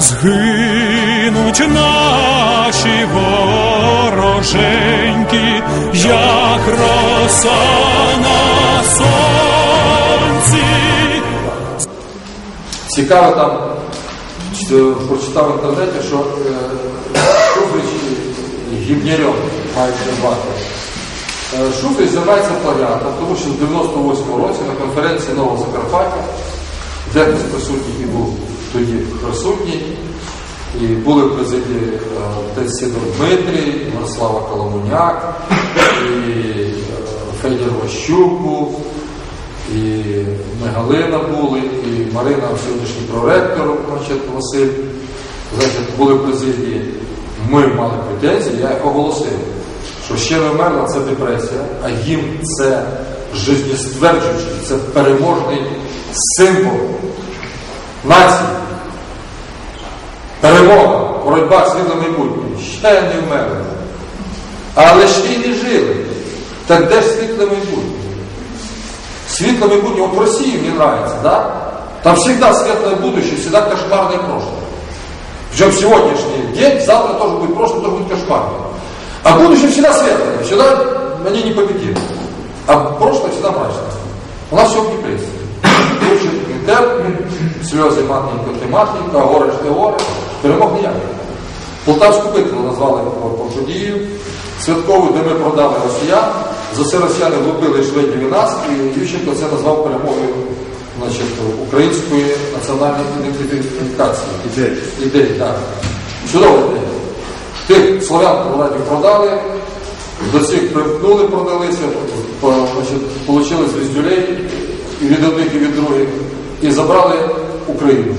Згинуть наші вороженьки, як роса на сонці. Цікаво там, прочитав в інтернеті, що е, Шуфрич гімнярьом мають назвати. Е, Шуфрич займається плагіатом, тому що в 98-му році на конференції Нового Закарпаття, де присутній і був тоді присутній, і були президії отець Сидор Дмитрій, Мирослава Коломуняк, і е, Федір Ващук був, і ми Галина були, і Марина, сьогоднішній проректор Василь, значить, були президії. Ми мали претензії, я їх оголосив, що ще не це депресія, а їм це жизнестверджуючий, це переможний символ нації. Боротьба світло майбутнє. Ще не вмерли. Але ж не жили. Так де ж світле майбутнє? Светлое майбутнее, вот в России мне нравится, да? Там всегда светлое будущее, всегда кошмарное прошлое. Причем сегодняшний день, завтра тоже будет прошлое, тоже будет кошмарное. А будущее всегда светлое, всегда они непобедимы. А прошлое всегда мрачное. У нас все в депрессии. Лучше інтерпні, сльози матненько ти матненько, а горе ж горе. Перемог ніяких. Полтавську битву назвали по по святкову, де ми продали росіян. За це росіяни влупили шведів і нас, і Ющенко це назвав перемогою значить, української національної ідентифікації. Ідеї. Ідеї, так. Чудова ідея. Тих славян поладів продали, до цих примкнули, продалися, получили звіздюлей і від одних, і від других, і забрали Україну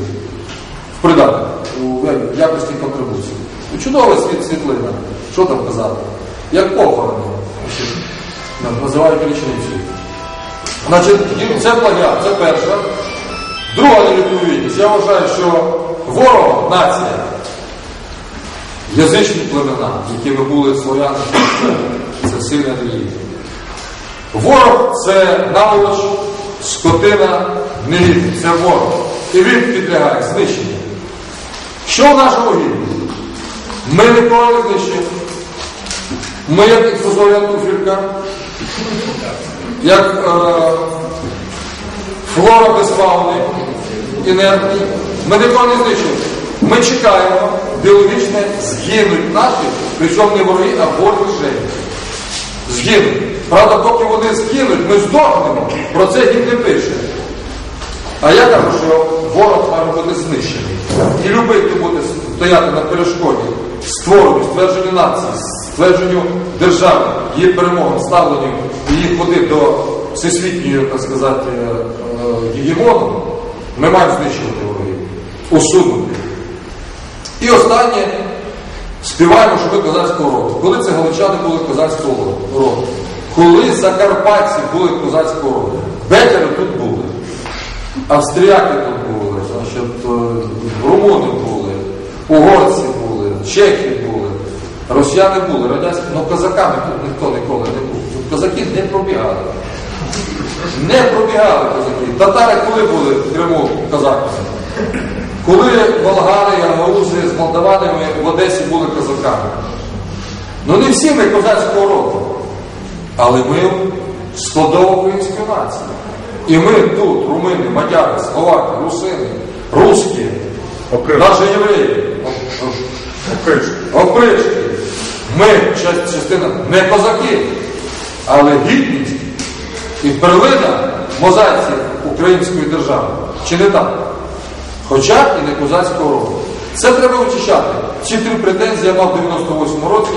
придаток, у якості контрибуції. Чудова світ світлина. Що там казати? Як похорони. Називають річницею. Значить, це плагіат, це перша. Друга невідповідність. Я вважаю, що ворог нація, язичні племена, якими були слов'яни, це сильна релігія. Ворог це наволоч, скотина, невірність. Це ворог. І він підлягає знищенню. Що в нашому гімні? Ми не знищуємо. Ми як фузорія туфелька, як е, флора без інертний. Ми ніколи не знищуємо. Ми чекаємо, біологічно згинуть наші, причому не вороги, а ворожі. Згинуть. Правда, поки вони згинуть, ми здохнемо. Про це гімн не пише. А я кажу, що ворог має бути знищений. І любити буде стояти на перешкоді створенню, ствердженню нації, ствердженню держави, її перемогам, ставленню її ходи до всесвітньої, так сказати, е, е, ми маємо знищувати ворогів, усунути. І останнє, співаємо, що козацького роду. Коли це галичани були козацького роду? Коли закарпатці були козацького роду? Бетери тут були. Австріяки тут були, значить, е, румуни були, угорці були, чехи були, росіяни були, радянські, але козаками тут ніхто ніколи не був. Тут козаки не пробігали. Не пробігали козаки. Татари коли були в Криму козаками? Коли болгари, ягаузи з молдаванами в Одесі були козаками. Ну не всі ми козацького роду, але ми складова української нації. І ми тут, румини, мадяри, словаки, русини, русські, навіть євреї, Опришки, ми частина не козаки, але гідність і перлина мозаїці української держави. Чи не так? Хоча і не козацького роду. Це треба очищати. Ці три претензії я мав в 98 році,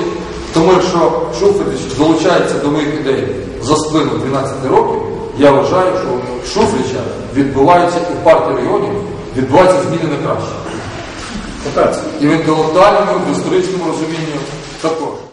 тому що Шуфрич долучається до моїх ідей за сплину 12 років. Я вважаю, що Шуфрича відбуваються і в партії регіонів відбуваються зміни на краще. І в інтелектуальному, в історичному розумінні також.